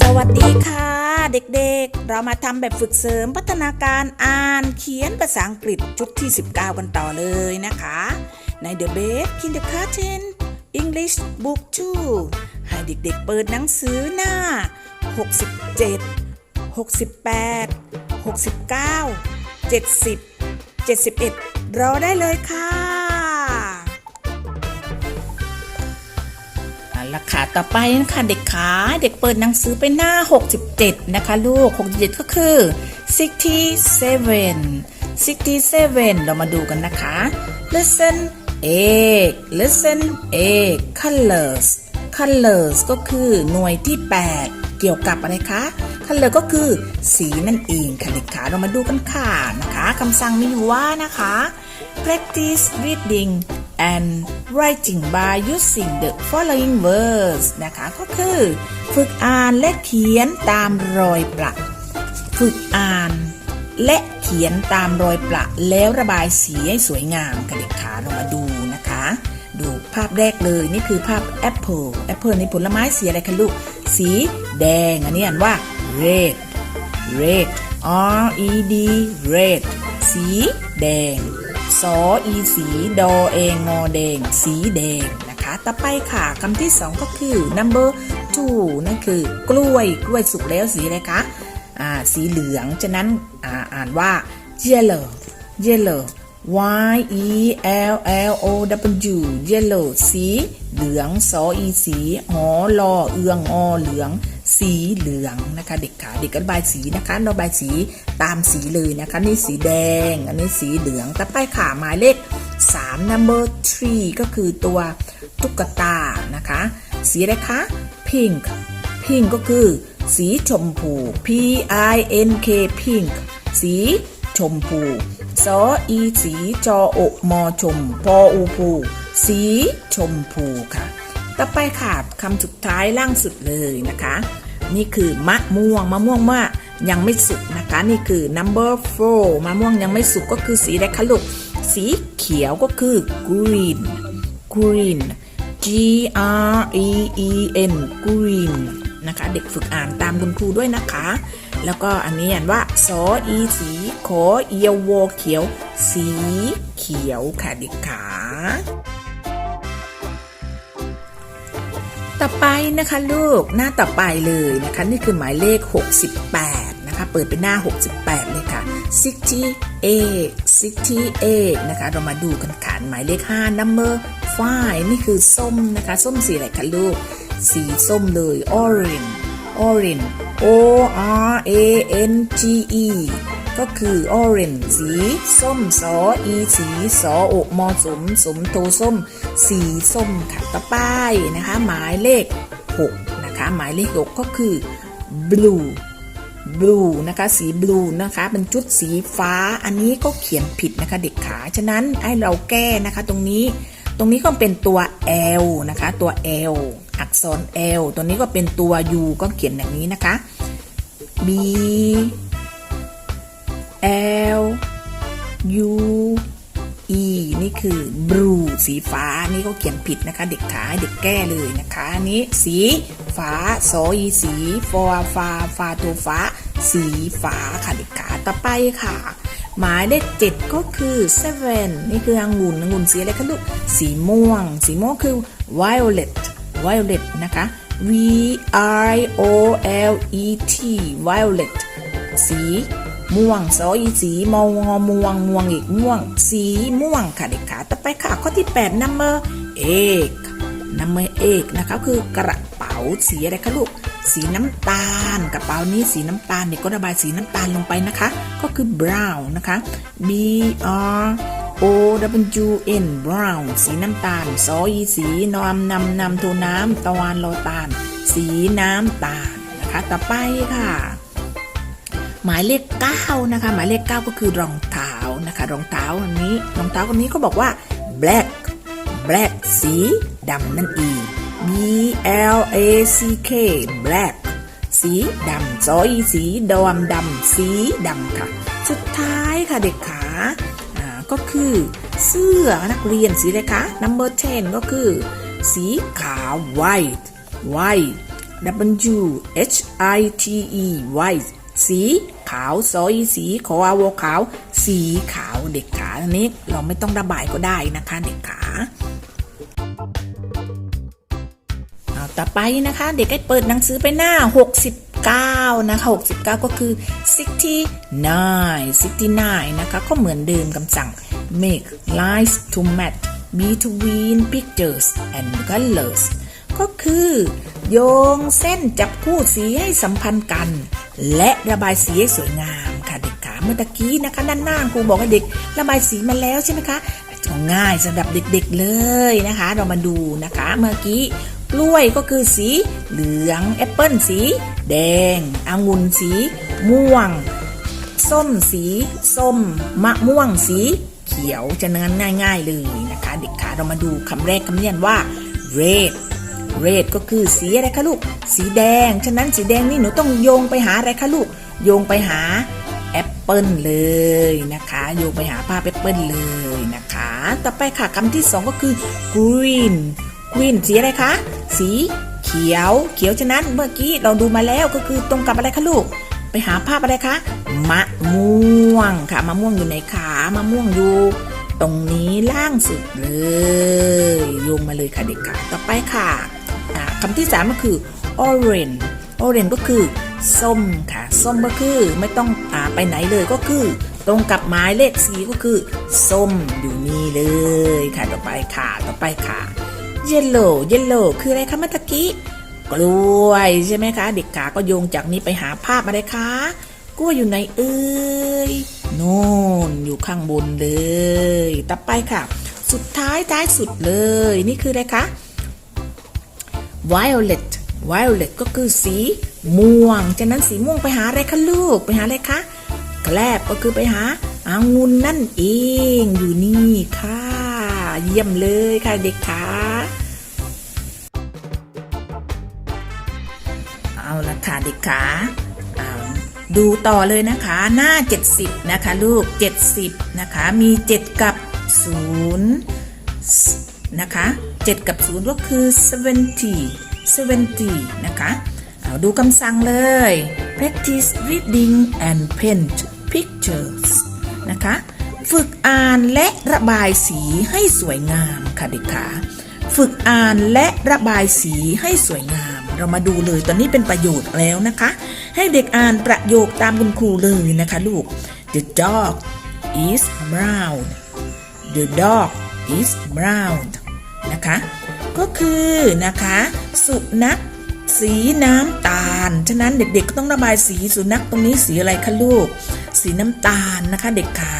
สวัสดีค่ะ เด็กๆ เรามาทำแบบฝึกเสริมพัฒนาการอ่านเขียนภาษาอังกฤษชุดที่ 19 กันต่อเลยนะคะใน The Best Kindergarten English Book 2 ให้เด็กๆเปิดหนังสือหน้า 67 68 69 70 71 รอได้เลยค่ะะคะ ต่อไปนะคะเด็กขาเด็กเปิดหนังสือไปหน้า 67 นะคะ ลูก 67 ก็คือ 67 67 เรามาดูกันนะคะ listen 8 listen 8 colors colors ก็คือหน่วยที่ 8 เกี่ยวกับอะไรคะ color ก็คือสีนั่นเองค่ะเด็กขาเรามาดูกันค่ะนะคะคำสั่งมีอยู่ว่านะคะ practice reading and writing by using the following words นะคะ ก็คือ ฝึกอ่านและเขียนตามรอยประฝึกอ่าน และเขียนตามรอยประแล้วระบายสีให้สวยงามค่ะเด็กขาเรามาดูนะคะ ดูภาพแรกเลยนี่คือภาพแอปเปิลแอปเปิลในผลไม้สีอะไรคะลูก สีแดง อันนี้อ่านว่า red red R E D red สีแดง สออีสีดอเองงอแดง สีแดงนะคะ ต่อไปค่ะคำที่สองก็คือ number two นั่นคือกล้วยกล้วยสุกแล้วสีอะไรคะอ่าสีเหลือง ฉะนั้นอ่าอ่านว่า yellow yellow y e l l o w yellow สีเหลืองสออีสีหอลอเอืองอเหลือง สีเหลืองนะคะ เด็กขาเด็กก็ระบายสีนะคะระบายสีตามสีเลยนะคะ นี่สีแดง อันนี้สีเหลืองต่อไปค่ะหมายเลข 3 number three ก็คือตัวตุ๊กตานะคะ สีอะไรคะ pink pink ก็คือ สีชมพู p i n k pink สีชมพูสออีสีจออมอชมพออูพูสีชมพูค่ะ ต่อไปค่ะคำสุดท้ายล่างสุดเลยนะคะ นี่คือมะม่วงมะม่วงว่ายังไม่สุกนะคะ นี่คือ number four มะม่วงยังไม่สุกก็คือสีอะไรคะลูกสีเขียวก็คือ green green G R E E N green นะคะ เด็กฝึกอ่านตามคุณครูด้วยนะคะ แล้วก็อันนี้อ่านว่าสออีสีขอเอียวโวเขียว สีเขียวค่ะเด็กขา ต่อไปนะคะลูกหน้าต่อไปเลยนะคะนี่คือหมายเลข 68 นะคะ เปิดเป็นหน้า 68 เลยค่ะ 68 68 นะคะ เรามาดูกันค่ะหมายเลข 5 number 5นี่คือส้มนะคะ ส้มสีอะไรคะลูก สีส้มเลย orange orange o r a n g e ก็คือ orange สีส้มสออีสีสออกมอสมสมโทส้ม สีส้มค่ะต่อไปนะคะ หมายเลข 6 นะคะ หมายเลข 6 ก็คือ blue blue นะคะสี blue นะคะเป็นจุดสีฟ้าอันนี้ก็เขียนผิดนะคะเด็กขาฉะนั้นให้เราแก้นะคะตรงนี้ตรงนี้ก็เป็นตัว L นะคะตัว L อักษร L ตัวนี้ก็เป็นตัว U ก็เขียนอย่างนี้นะคะ B L U E นี่คือ blue สีฟ้า นี่เขาเขียนผิดนะคะ เด็กขาให้เด็กแก้เลยนะคะนี้สีฟ้าสออีสีฟอฟ้าฟาตัวฟ้า สีฟ้าค่ะเด็กขาต่อไปค่ะ หมายเลขเจ็ดก็คือ seven นี่คือองุ่นองุ่นสีอะไรคะลูก สีม่วง สีม่วงคือ violet violet นะคะ V I O L E T violet สี ม่วงสออีสีมองงอม่วงม่วงอีกม่วง สีม่วงค่ะเด็กขาต่อไปค่ะข้อที่8 number เอก number เอกนะคะคือกระเป๋าสีอะไรคะลูกสีน้ำตาลกระเป๋านี้สีน้ำตาลเด็กก็ระบายสีน้ำตาลลงไปนะคะ ก็คือ brown นะคะ B R O W N brown สีน้ำตาลสออีสีนอมนำนำโทน้ำตะวันโลตาล สีน้ำตาลนะคะ ต่อไปค่ะ หมายเลข9นะคะ หมายเลข 9 ก็คือรองเท้านะคะ รองเท้าอันนี้รองเท้าอันนี้เขาบอกว่า black black สีดำนั่นเอง B L A C K black สีดำซอยสีดอมดำสีดำค่ะ สุดท้ายค่ะเด็กขาอ่าก็คือเสื้อนักเรียนสีอะไรคะ number 10 ก็คือ สีขาว white white W H I T E white สี ขาวซอยสีขาวขาว สีขาวเด็กขาอันนี้เราไม่ต้องระบายก็ได้นะคะเด็กขาเอาต่อไปนะคะ เด็กให้เปิดหนังสือไปหน้า 69 นะคะ 69 ก็คือ 69 69 นะคะ ก็เหมือนเดิมคำสั่ง make lines to match between pictures and colors ก็คือ โยงเส้นจับคู่สีให้สัมพันธ์กัน และระบายสีให้สวยงามค่ะเด็กขาเมื่อตะกี้นะคะด้านหน้าครูบอกให้เด็กระบายสีมาแล้วใช่ไหมคะง่ายสำหรับเด็กๆเลยนะคะ เรามาดูนะคะ เมื่อกี้กล้วยก็คือสีเหลืองแอปเปิลสี แดงองุ่นสี ม่วง ส้มสี ส้ม มะม่วงสี เขียวจะเนินง่าย ๆเลยนะคะ เด็กขาเรามาดูคำแรกคำเรียนว่า red red ก็คือสีอะไรคะลูก สีแดง ฉะนั้นสีแดงนี่หนูต้องโยงไปหาอะไรคะลูก โยงไปหาแอปเปิลเลยนะคะ โยงไปหาภาพแอปเปิลเลยนะคะ ต่อไปค่ะคำที่สองก็คือ green green สีอะไรคะ สีเขียว เขียวฉะนั้นเมื่อกี้เราดูมาแล้วก็คือตรงกับอะไรคะลูก ไปหาภาพอะไรคะ มะม่วงค่ะ มะม่วงอยู่ในขามะม่วงอยู่ตรงนี้ล่างสุดเลยโยงมาเลยค่ะเด็กค่ะ ต่อไปค่ะ คำที่สามก็คือ orange orange ก็คือส้มค่ะ ส้มก็คือไม่ต้องอาไปไหนเลยก็คือ ตรงกับหมายเลขสีก็คือ ส้มอยู่นี่เลยค่ะต่อไปค่ะต่อไปค่ะ yellow yellow คืออะไรคะเมื่อตกี้กล้วยใช่ไหมคะ เด็กขาก็โยงจากนี้ไปหาภาพอะไรคะกล้วยอยู่ไหนเอ่ยโน่นอยู่ข้างบนเลย ต่อไปค่ะ สุดท้ายท้ายสุดเลย นี่คืออะไรคะ violet violet ก็คือสีม่วง ฉะนั้นสีม่วงไปหาอะไรคะลูก ไปหาอะไรคะ แกลบก็คือไปหาอางุ่นนั่นเอง อยู่นี่ค่ะ เยี่ยมเลยค่ะเด็กขาเอาละค่ะเด็กขาดูต่อเลยนะคะ หน้า 70 นะคะ ลูก 70 นะคะ มี 7 กับ 0 นะคะ 7 กับ 0 ก็คือ 70 70 นะคะเอาดูคำสั่งเลย practice reading and paint pictures นะคะ ฝึกอ่านและระบายสีให้สวยงามค่ะเด็กขาฝึกอ่านและระบายสีให้สวยงาม เรามาดูเลยตอนนี้เป็นประโยชน์แล้วนะคะ ให้เด็กอ่านประโยคตามคุณครูเลยนะคะลูก The dog is brown The dog is brown นะคะ ก็คือนะคะ สุนัขสีน้ำตาล ฉะนั้นเด็กๆก็ต้องระบายสีสุนัขตรงนี้สีอะไรคะลูก สีน้ำตาลนะคะเด็กขา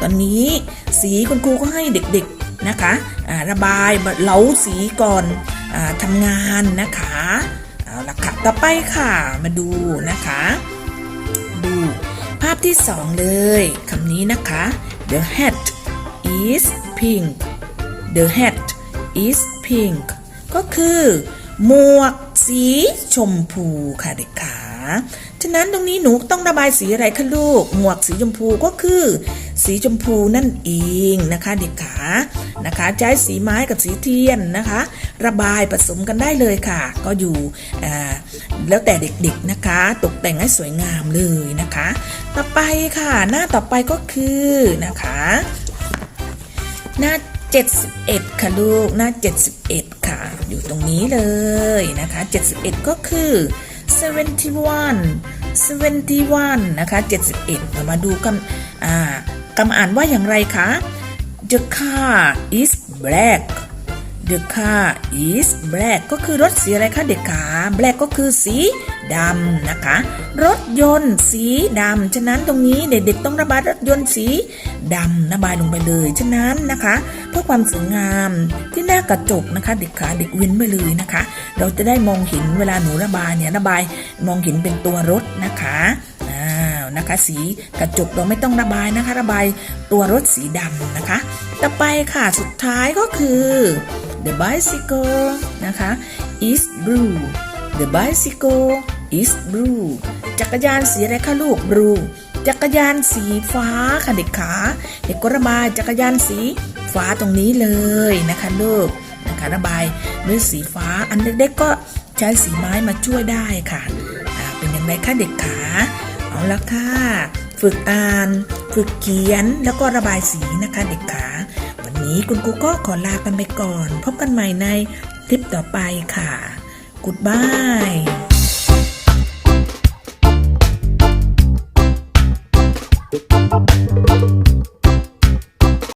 ตอนนี้สีคุณครูก็ให้เด็กๆนะคะอ่าระบายเหลาสีก่อนอทำงานนะคะเอาละค่ะ ต่อไปค่ะมาดูนะคะ ดูภาพที่สองเลยคำนี้นะคะ the hat is pink the hat is pink ก็คือหมวกสีชมพูค่ะเด็กขาฉะนั้นตรงนี้หนูต้องระบายสีอะไรคะลูก หมวกสีชมพูก็คือ สีชมพูนั่นเองนะคะเด็กขานะคะ ใช้สีไม้กับสีเทียนนะคะ ระบายผสมกันได้เลยค่ะ ก็อยู่แล้วแต่เด็กๆนะคะ ตกแต่งให้สวยงามเลยนะคะ ต่อไปค่ะ หน้าต่อไปก็คือนะคะ หน้า 71 ค่ะลูก หน้า 71 ค่ะ อยู่ตรงนี้เลยนะคะ 71 ก็คือ 71 71 นะคะ 71 เรามาดูคำอ่าคำอ่านว่าอย่างไรคะ The car is black The car is black ก็คือรถสีอะไรคะเด็กขา black ก็คือสีดำนะคะ รถยนต์สีดำ ฉะนั้นตรงนี้เด็กๆต้องระบายรถยนต์สีดำระบายลงไปเลย ฉะนั้นนะคะ เพื่อความสวยงามที่หน้ากระจกนะคะเด็กขาเด็กว้นไปเลยนะคะ เราจะได้มองเห็นเวลาหนูระบายเนี่ยระบายมองเห็นเป็นตัวรถนะคะอ้านะคะสีกระจกเราไม่ต้องระบายนะคะ ระบายตัวรถสีดำนะคะ ต่อไปค่ะสุดท้ายก็คือ The bicycle นะคะ is blue The bicycle is blue จักรยานสีอะไรคะลูก blue จักรยานสีฟ้าค่ะเด็กขาเด็กก็ระบายจักรยานสีฟ้าตรงนี้เลยนะคะลูกนะคะระบายด้วยสีฟ้าอันเด็กๆก็ใช้สีไม้มาช่วยได้ค่ะเป็นยังไงคะเด็กขาเอาละค่ะ ฝึกอ่าน ฝึกเขียนแล้วก็ระบายสีนะคะเด็กขาี้คุณกูก็ขอลากันไปก่อน พบกันใหม่ในคลิปต่อไปค่ะกูดบาย